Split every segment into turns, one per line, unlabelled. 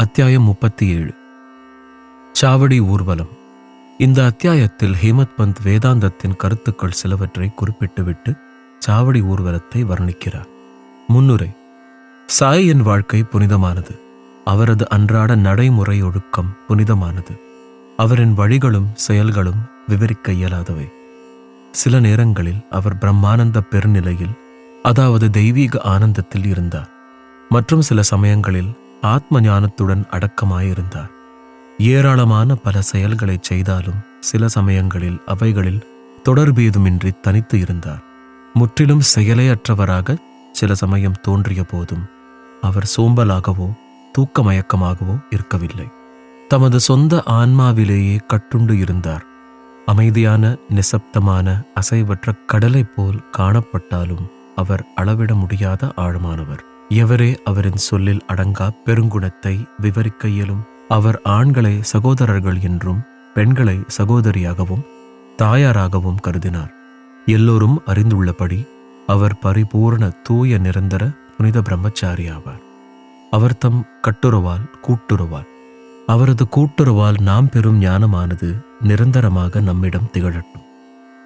அத்தியாயம் முப்பத்தி ஏழு சாவடி ஊர்வலம். இந்த அத்தியாயத்தில் ஹேமத் பந்த் வேதாந்தத்தின் கருத்துக்கள் சிலவற்றை குறிப்பிட்டுவிட்டு சாவடி ஊர்வலத்தை வர்ணிக்கிறார். முன்னுரை. சாயின் வாழ்க்கை புனிதமானது. அவரது அன்றாட நடைமுறை ஒழுக்கம் புனிதமானது. அவரின் வழிகளும் செயல்களும் விவரிக்க இயலாதவை. சில நேரங்களில் அவர் பிரம்மானந்த பெருநிலையில் அதாவது தெய்வீக ஆனந்தத்தில் இருந்தார். மற்றும் சில சமயங்களில் ஆத்ம ஞானத்துடன் அடக்கமாயிருந்தார். ஏராளமான பல செயல்களை செய்தாலும் சில சமயங்களில் அவைகளில் தொடர்பேதுமின்றி தனித்து இருந்தார். முற்றிலும் செயலையற்றவராக சில சமயம் தோன்றிய போதும் அவர் சோம்பலாகவோ தூக்கமயக்கமாகவோ இருக்கவில்லை. தமது சொந்த ஆன்மாவிலேயே கட்டுண்டு இருந்தார். அமைதியான நிசப்தமான அசைவற்ற கடலை போல் காணப்பட்டாலும் அவர் அளவிட முடியாத ஆழமானவர். எவரே அவரின் சொல்லில் அடங்கா பெருங்குணத்தை விவரிக்க இயலும்? அவர் ஆண்களை சகோதரர்கள் என்றும் பெண்களை சகோதரியாகவும் தாயாராகவும் கருதினார். எல்லோரும் அறிந்துள்ளபடி அவர் பரிபூர்ண தூய நிரந்தர புனித பிரம்மச்சாரி ஆவார். அவர் தம் கட்டுறவால் கூட்டுறவால். அவரது கூட்டுறவால் நாம் பெறும் ஞானமானது நிரந்தரமாக நம்மிடம் திகழட்டும்.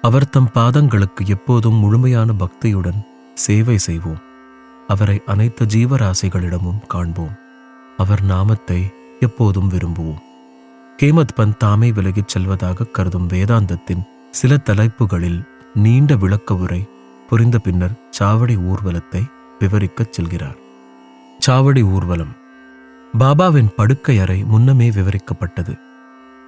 அவர் தம் பாதங்களுக்கு எப்போதும் முழுமையான பக்தியுடன் சேவை செய்வோம். அவரை அனைத்து ஜீவராசிகளிடமும் காண்போம். அவர் நாமத்தை எப்போதும் விரும்புவோம். ஹேமத் பந்த் தாமே விலகிச் செல்வதாக கருதும் வேதாந்தத்தின் சில தலைப்புகளில் நீண்ட விளக்க உரை புரிந்த பின்னர் சாவடி ஊர்வலத்தை விவரிக்கச் செல்கிறார். சாவடி ஊர்வலம். பாபாவின் படுக்கை அறை முன்னமே விவரிக்கப்பட்டது.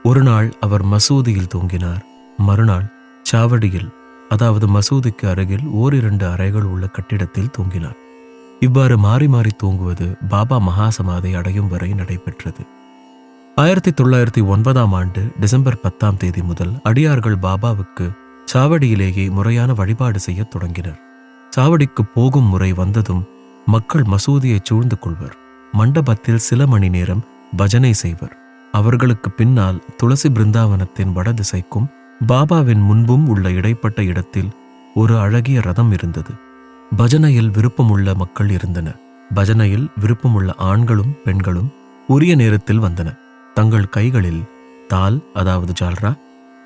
ஒரு நாள் அவர் மசூதியில் தூங்கினார். மறுநாள் சாவடியில் அதாவது மசூதிக்கு அருகில் ஓரிரண்டு அறைகள் உள்ள கட்டிடத்தில் தூங்கினார். இவ்வாறு மாறி மாறி தூங்குவது பாபா மகாசமாதை அடையும் வரை நடைபெற்றது. ஆயிரத்தி தொள்ளாயிரத்தி ஒன்பதாம் ஆண்டு டிசம்பர் பத்தாம் தேதி முதல் அடியார்கள் பாபாவுக்கு சாவடியிலேயே முறையான வழிபாடு செய்யத் தொடங்கினர். சாவடிக்கு போகும் முறை வந்ததும் மக்கள் மசூதியை சூழ்ந்து கொள்வர். மண்டபத்தில் சில மணி நேரம் பஜனை செய்வர். அவர்களுக்கு பின்னால் துளசி பிருந்தாவனத்தின் வடதிசைக்கும் பாபாவின் முன்பும் உள்ள இடைப்பட்ட இடத்தில் ஒரு அழகிய ரதம் இருந்தது. பஜனையில் விருப்பமுள்ள மக்கள் இருந்தனர். பஜனையில் விருப்பமுள்ள ஆண்களும் பெண்களும் உரிய நேரத்தில் வந்தனர் தங்கள் கைகளில் தால் அதாவது ஜால்ரா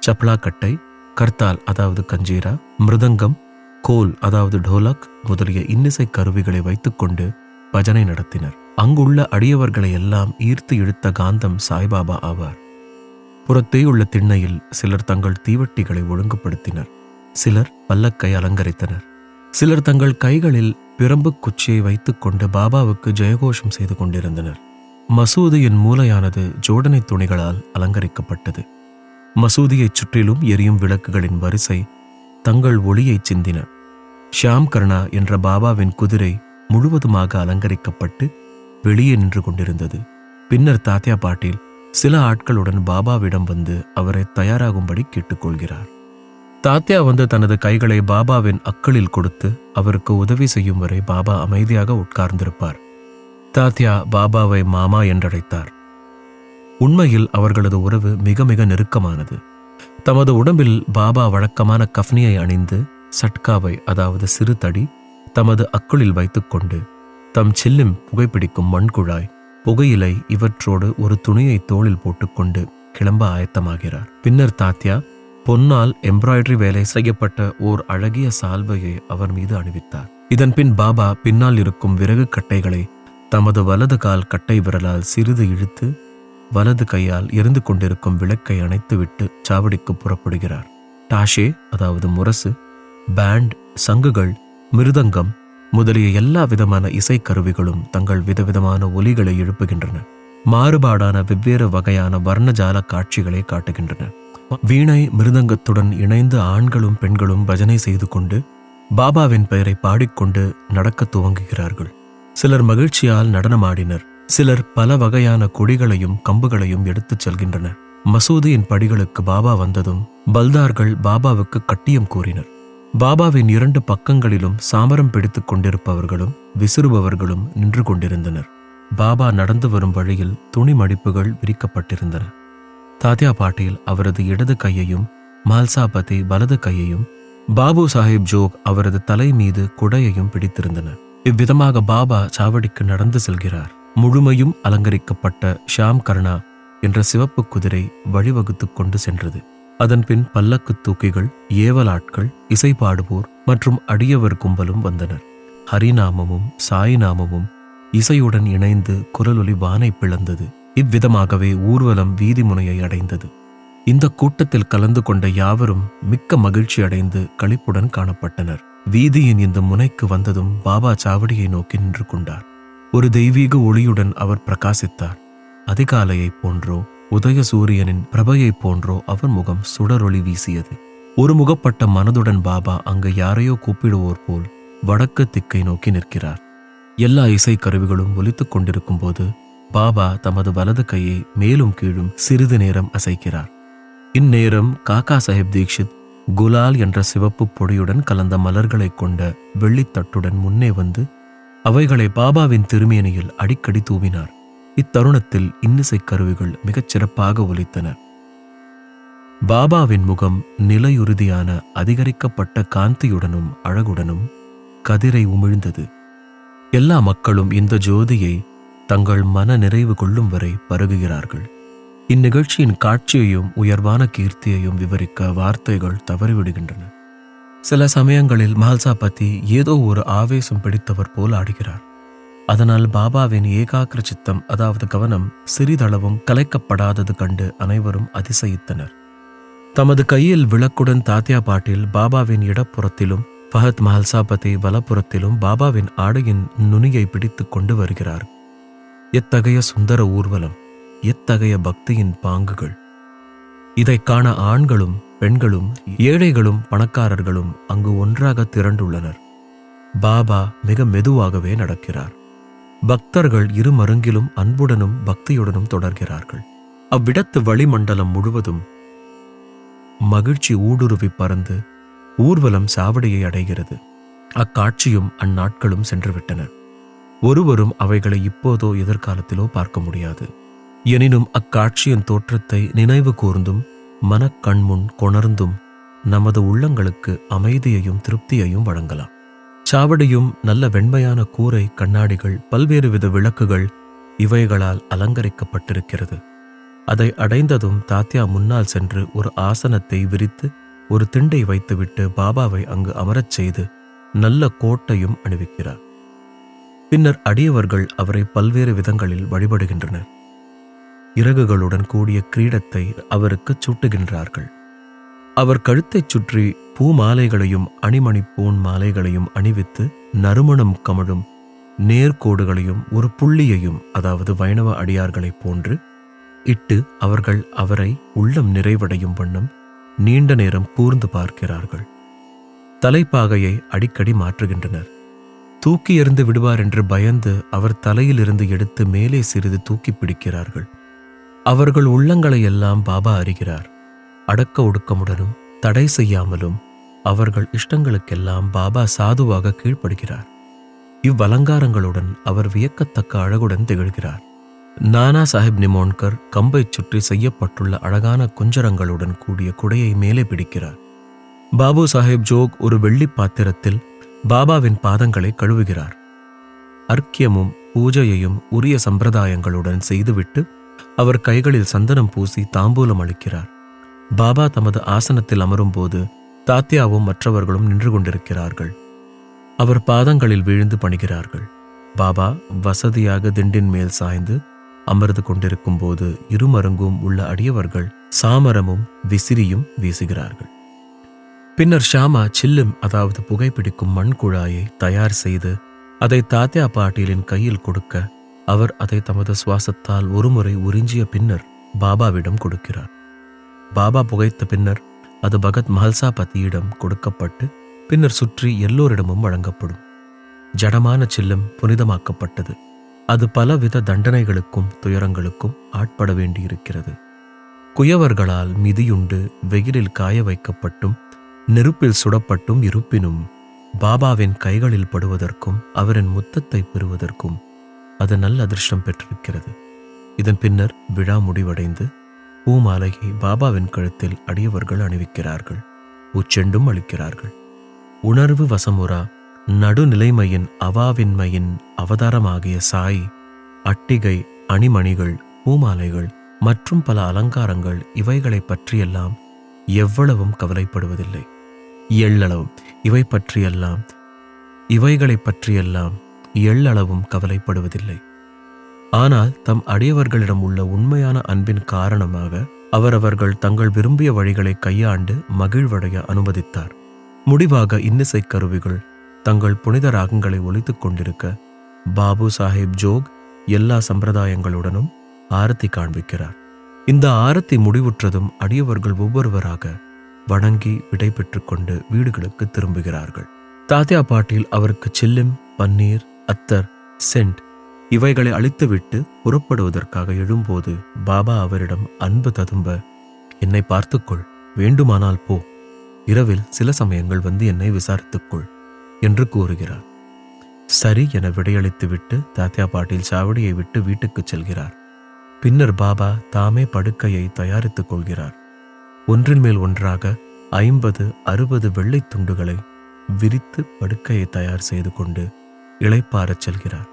சப்ளாக்கட்டை கர்த்தால் அதாவது கஞ்சீரா மிருதங்கம் கோல் அதாவது டோலக் முதலிய இன்னிசை கருவிகளை வைத்துக்கொண்டு பஜனை நடத்தினர். அங்குள்ள அடியவர்களை எல்லாம் ஈர்த்து இழுத்த காந்தம் சாய்பாபா ஆவார். புறத்தே உள்ள திண்ணையில் சிலர் தங்கள் தீவட்டிகளை ஒழுங்குபடுத்தினர். சிலர் பல்லக்கை அலங்கரித்தனர். சிலர் தங்கள் கைகளில் பிரம்பு குச்சியை வைத்துக்கொண்டு பாபாவுக்கு ஜெயகோஷம் செய்து கொண்டிருந்தனர். மசூதியின் மூலையானது ஜோடனை துணிகளால் அலங்கரிக்கப்பட்டது. மசூதியைச் சுற்றிலும் எரியும் விளக்குகளின் வரிசை தங்கள் ஒளியைச் சிந்தின. ஷியாம் கர்ணா என்ற பாபாவின் குதிரை முழுவதுமாக அலங்கரிக்கப்பட்டு வெளியே நின்று கொண்டிருந்தது. பின்னர் தாத்யா பாட்டீல் சில ஆட்களுடன் பாபாவிடம் வந்து அவரை தயாராகும்படி கேட்டுக்கொள்கிறார். தாத்யா வந்து தனது கைகளை பாபாவின் அக்களில் கொடுத்து அவருக்கு உதவி செய்யும் வரை பாபா அமைதியாக உட்கார்ந்திருப்பார். தாத்யா பாபாவை மாமா என்றழைத்தார். உண்மையில் அவர்களது உறவு மிக மிக நெருக்கமானது. தமது உடம்பில் பாபா வழக்கமான கஃப்னியை அணிந்து சட்காவை அதாவது சிறு தடி தமது அக்குளில் வைத்துக்கொண்டு தம் சில்லும் புகைப்பிடிக்கும் மண்குழாய் புகையிலை இவற்றோடு ஒரு துணியை தோளில் போட்டுக்கொண்டு கிளம்ப ஆயத்தமாகிறார். பின்னர் தாத்யா பொன்னால் எம்ப்ராய்டரி வேலை செய்யப்பட்ட ஓர் அழகிய சால்வையை அவர் மீது அணிவித்தார். இதன்பின் பாபா பின்னால் இருக்கும் விறகு கட்டைகளை தமது வலது கால் கட்டை விரலால் சிறிது இழுத்து வலது கையால் எரிந்து கொண்டிருக்கும் விளக்கை அணைத்துவிட்டு சாவடிக்கு புறப்படுகிறார். டாஷே அதாவது முரசு பேண்ட் சங்குகள் மிருதங்கம் முதலிய எல்லா விதமான இசைக்கருவிகளும் தங்கள் விதவிதமான ஒலிகளை எழுப்புகின்றன. மாறுபாடான வெவ்வேறு வகையான வர்ணஜால காட்சிகளை காட்டுகின்றன. வீணை மிருதங்கத்துடன் இணைந்து ஆண்களும் பெண்களும் பஜனை செய்து கொண்டு பாபாவின் பெயரை பாடிக்கொண்டு நடக்கத் துவங்குகிறார்கள். சிலர் மகிழ்ச்சியால் நடனமாடினர். சிலர் பல வகையான கொடிகளையும் கம்புகளையும் எடுத்துச் செல்கின்றனர் மசூதியின் படிகளுக்கு பாபா வந்ததும் பல்தார்கள் பாபாவுக்கு கட்டியம் கூறினர். பாபாவின் இரண்டு பக்கங்களிலும் சாமரம் பிடித்துக் கொண்டிருப்பவர்களும் விசிறுபவர்களும் நின்று கொண்டிருந்தனர். பாபா நடந்து வரும் வழியில் துணி மடிப்புகள் விரிக்கப்பட்டிருந்தன. தாத்யா பாட்டீல் அவரது இடது கையையும் மால்சாபதி வலது கையையும் பாபு சாஹிப் ஜோக் அவரது தலை மீது குடையையும் பிடித்திருந்தனர் இவ்விதமாக பாபா சாவடிக்கு நடந்து செல்கிறார். முழுமையும் அலங்கரிக்கப்பட்ட ஷாம் கர்ணா என்ற சிவப்பு குதிரை வழிவகுத்து கொண்டு சென்றது. அதன்பின் பல்லக்கு தூக்கிகள் ஏவலாட்கள் இசை பாடுவோர் மற்றும் அடியவர் கும்பலும் வந்தனர். ஹரிநாமமும் சாய்நாமமும் இசையுடன் இணைந்து குரலொலி வானை பிளந்தது. இவ்விதமாகவே ஊர்வலம் வீதி முனையை அடைந்தது. இந்த கூட்டத்தில் கலந்து கொண்ட யாவரும் மிக்க மகிழ்ச்சி அடைந்து களிப்புடன் காணப்பட்டனர். வீதியின் இந்த முனைக்கு வந்ததும் பாபா சாவடியை நோக்கி நின்று கொண்டார். ஒரு தெய்வீக ஒளியுடன் அவர் பிரகாசித்தார். அதிகாலையைப் போன்றோ உதய சூரியனின் பிரபையைப் போன்றோ அவர் முகம் சுடரொளி வீசியது. ஒரு முகப்பட்ட மனதுடன் பாபா அங்கு யாரையோ கூப்பிடுவோர் போல் வடக்கு திக்கை நோக்கி நிற்கிறார். எல்லா இசைக்கருவிகளும் ஒலித்துக் கொண்டிருக்கும் போது பாபா தமது வலது கையை மேலும் கீழும் சிறிது நேரம் அசைக்கிறார். இந்நேரம் காக்கா சாஹிப் தீக்ஷித் குலால் என்ற சிவப்பு பொடியுடன் கலந்த மலர்களைக் கொண்ட வெள்ளித்தட்டுடன் முன்னே வந்து அவைகளை பாபாவின் திருமேனியில் அடிக்கடி தூவினார். இத்தருணத்தில் இன்னிசை கருவிகள் மிகச் சிறப்பாக ஒலித்தன. பாபாவின் முகம் நிலையுறுதியான அதிகரிக்கப்பட்ட காந்தியுடனும் அழகுடனும் கதிரை உமிழ்ந்தது. எல்லா மக்களும் இந்த ஜோதியை தங்கள் மன நிறைவு கொள்ளும் வரை பருகுகிறார்கள். இந்நிகழ்ச்சியின் காட்சியையும் உயர்வான கீர்த்தியையும் விவரிக்க வார்த்தைகள் தவறிவிடுகின்றன. சில சமயங்களில் மால்சா பத்தி ஏதோ ஒரு ஆவேசம் பிடித்தவர் போல் ஆடுகிறார். அதனால் பாபாவின் ஏகாக்கிர சித்தம் அதாவது கவனம் சிறிதளவும் கலைக்கப்படாதது கண்டு அனைவரும் அதிசயித்தனர். தமது கையில் விளக்குடன் தாத்தியா பாட்டில் பாபாவின் இடப்புறத்திலும் ஃபஹத் மஹல்சாபதி வலப்புறத்திலும் பாபாவின் ஆடையின் நுனியை பிடித்து கொண்டு வருகிறார். எத்தகைய சுந்தர ஊர்வலம் எத்தகைய பக்தியின் பாங்குகள். இதைக் காண ஆண்களும் பெண்களும் ஏழைகளும் பணக்காரர்களும் அங்கு ஒன்றாக திரண்டுள்ளனர். பாபா மிக மெதுவாகவே நடக்கிறார். பக்தர்கள் இரு மருங்கிலும் அன்புடனும் பக்தியுடனும் தொடர்கிறார்கள். அவ்விடத்து வளிமண்டலம் முழுவதும் மகிழ்ச்சி ஊடுருவி பறந்து ஊர்வலம் சாவடியை அடைகிறது. அக்காட்சியும் அந்நாட்களும் சென்றுவிட்டன. ஒருவரும் அவைகளை இப்போதோ எதிர்காலத்திலோ பார்க்க முடியாது. எனினும் அக்காட்சியின் தோற்றத்தை நினைவு கூர்ந்தும் மனக்கண்முன் கொணர்ந்தும் நமது உள்ளங்களுக்கு அமைதியையும் திருப்தியையும் வழங்கலாம். சாவடியும் நல்ல வெண்மையான கூரை கண்ணாடிகள் பல்வேறு வித விளக்குகள் இவைகளால் அலங்கரிக்கப்பட்டிருக்கிறது. அதை அடைந்ததும் தாத்யா முன்னால் சென்று ஒரு ஆசனத்தை விரித்து ஒரு திண்டை வைத்துவிட்டு பாபாவை அங்கு அமரச் செய்து நல்ல கோட்டையும் அணிவிக்கிறார். பின்னர் அடியவர்கள் அவரை பல்வேறு விதங்களில் வழிபடுகின்றனர். இறகுகளுடன் கூடிய கிரீடத்தை அவருக்கு சூட்டுகின்றார்கள். அவர் கழுத்தைச் சுற்றி பூ மாலைகளையும் அணிமணி பூன் மாலைகளையும் அணிவித்து நறுமணம் கமழும் நேர்கோடுகளையும் ஒரு புள்ளியையும் அதாவது வைணவ அடியார்களைப் போன்று இட்டு அவர்கள் அவரை உள்ளம் நிறைவடையும் வண்ணம் நீண்ட நேரம் கூர்ந்து பார்க்கிறார்கள். தலைப்பாகையை அடிக்கடி மாற்றுகின்றனர். தூக்கி எறிந்து விடுவார் என்று பயந்து அவர் தலையிலிருந்து எடுத்து மேலே சிறிது தூக்கி பிடிக்கிறார்கள். அவர்கள் உள்ளங்களை எல்லாம் பாபா அறிகிறார். அடக்க ஒடுக்கமுடனும் தடை செய்யாமலும் அவர்கள் இஷ்டங்களுக்கெல்லாம் பாபா சாதுவாக கீழ்ப்படுகிறார். இவ்வலங்காரங்களுடன் அவர் வியக்கத்தக்க அழகுடன் திகழ்கிறார். நானா சாஹிப் நிமோன்கர் கம்பைச் சுற்றி செய்யப்பட்டுள்ள அழகான குஞ்சரங்களுடன் கூடிய குடையை மேலே பிடிக்கிறார். பாபு சாஹிப் ஜோக் ஒரு வெள்ளி பாத்திரத்தில் பாபாவின் பாதங்களை கழுவுகிறார். அர்க்கியமும் பூஜையையும் உரிய சம்பிரதாயங்களுடன் செய்துவிட்டு அவர் கைகளில் சந்தனம் பூசி தாம்பூலம் அளிக்கிறார். பாபா தமது ஆசனத்தில் அமரும்போது தாத்யாவும் மற்றவர்களும் நின்று கொண்டிருக்கிறார்கள். அவர் பாதங்களில் விழுந்து பணிகிறார்கள். பாபா வசதியாக திண்டின் மேல் சாய்ந்து அமர்ந்து கொண்டிருக்கும் போது இருமருங்கும் உள்ள அடியவர்கள் சாமரமும் விசிறியும் வீசுகிறார்கள். பின்னர் ஷாமா சில்லும் அதாவது புகைப்பிடிக்கும் மண் குழாயை தயார் செய்து அதை தாத்யா பாட்டீலின் கையில் கொடுக்க அவர் அதை தமது சுவாசத்தால் ஒருமுறை உறிஞ்சிய பின்னர் பாபாவிடம் கொடுக்கிறார். பாபா புகைத்த பின்னர் அது பகத் மஹல்சா பத்தியிடம் கொடுக்கப்பட்டு பின்னர் சுற்றி எல்லோரிடமும் வழங்கப்படும். ஜடமான சில்லம் புனிதமாக்கப்பட்டது. அது பலவித தண்டனைகளுக்கும் துயரங்களுக்கும் ஆட்பட வேண்டியிருக்கிறது. குயவர்களால் மிதியுண்டு வெயிலில் காய வைக்கப்பட்டும் நெருப்பில் சுடப்பட்டும் இருப்பினும் பாபாவின் கைகளில் படுவதற்கும் அவரின் முத்தத்தை பெறுவதற்கும் அது நல்ல அதிர்ஷ்டம் பெற்றிருக்கிறது. இதன் பின்னர் விழா முடிவடைந்து பூமாலையை பாபாவின் கழுத்தில் அடியவர்கள் அணிவிக்கிறார்கள். உச்செண்டும் அளிக்கிறார்கள். உணர்வு வசமுறா நடுநிலைமையின் அவாவின்மையின் அவதாரமாகிய சாய் அட்டிகை அணிமணிகள் பூமாலைகள் மற்றும் பல அலங்காரங்கள் இவைகளைப் பற்றியெல்லாம் எவ்வளவும் கவலைப்படுவதில்லை. எள்ளளவும். இவை பற்றியெல்லாம் இவைகளைப் பற்றியெல்லாம் எள்ளளவும் கவலைப்படுவதில்லை. ஆனால் தம் அடியவர்களிடம் உள்ள உண்மையான அன்பின் காரணமாக அவரவர்கள் தங்கள் விரும்பிய வழிகளை கையாண்டு மகிழ்வடைய அனுமதித்தார். முடிவாக இன்னிசைக் கருவிகள் தங்கள் புனித ராகங்களை ஒழித்துக் கொண்டிருக்க பாபு சாஹேப் ஜோக் எல்லா சம்பிரதாயங்களுடனும் ஆரத்தி காண்பிக்கிறார். இந்த ஆரத்தி முடிவுற்றதும் அடியவர்கள் ஒவ்வொருவராக வணங்கி விடைபெற்றுக் கொண்டு வீடுகளுக்கு திரும்புகிறார்கள். தாத்தியா பாட்டில் அவருக்கு சில்லிம் பன்னீர் அத்தர் சென்ட் இவைகளை அழித்துவிட்டு புறப்படுவதற்காக எழும்போது பாபா அவரிடம் அன்பு ததும்ப என்னை பார்த்துக்கொள் வேண்டுமானால் போ. இரவில் சில சமயங்கள் வந்து என்னை விசாரித்துக்கொள் என்று கூறுகிறார். சரி என விடையளித்துவிட்டு தாத்தியா பாட்டில் சாவடியை விட்டு வீட்டுக்குச் செல்கிறார். பின்னர் பாபா தாமே படுக்கையை தயாரித்துக் கொள்கிறார். ஒன்றின் மேல் ஒன்றாக ஐம்பது அறுபது வெள்ளைத் துண்டுகளை விரித்து படுக்கையை தயார் செய்து கொண்டு இளைப்பாறச் செல்கிறார்.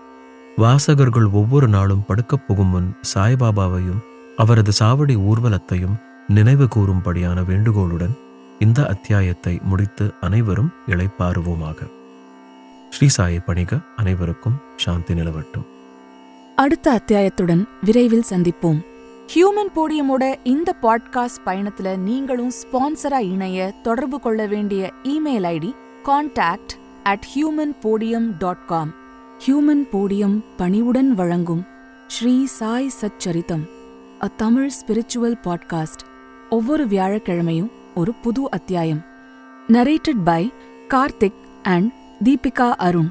வாசகர்கள் ஒவ்வொரு நாளும் படுக்கப் போகும் முன் சாய்பாபாவையும் அவரது சாவடி ஊர்வலத்தையும் நினைவு கூறும்படியான வேண்டுகோளுடன் இந்த அத்தியாயத்தை முடித்து அனைவரும் இளைப்பாறுவோமாக. ஸ்ரீசாயை பணிக அனைவருக்கும் சாந்தி நிலவட்டும்.
அடுத்த அத்தியாயத்துடன் விரைவில் சந்திப்போம். ஹியூமன் போடியமோட இந்த பாட்காஸ்ட் பயணத்துல நீங்களும் ஸ்பான்சரா இணைய தொடர்பு கொள்ள வேண்டிய email ID contact at human podium dot com human podium பணிவுடன் வழங்கும் Shri Sai Saccharitham a Tamil spiritual podcast ஒவ்வொரு வியாழக்கிழமையும் ஒரு புது அத்தியாயம். Narrated by Karthik and Deepika Arun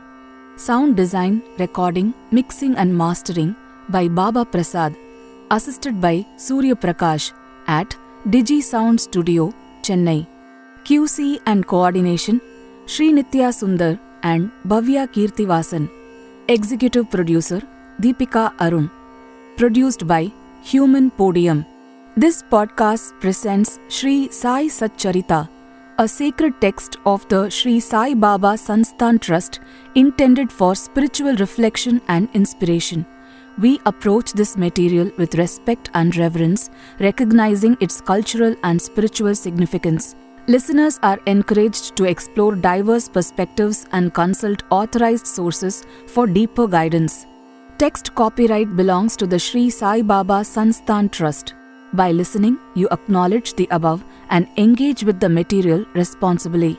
Sound design, recording, mixing and mastering by Baba Prasad, assisted by Surya Prakash at Digi Sound Studio, Chennai. QC and coordination Sri Nitya Sundar and Bhavya Kirtivasan. Executive producer Deepika Arun. Produced by Human Podium. This podcast presents Sri Sai Satcharita, a sacred text of the Sri Sai Baba Sansthan Trust intended for spiritual reflection and inspiration. We approach this material with respect and reverence, recognizing its cultural and spiritual significance. Listeners are encouraged to explore diverse perspectives and consult authorized sources for deeper guidance. Text copyright belongs to the Sri Sai Baba Sansthan Trust. By listening, you acknowledge the above and engage with the material responsibly.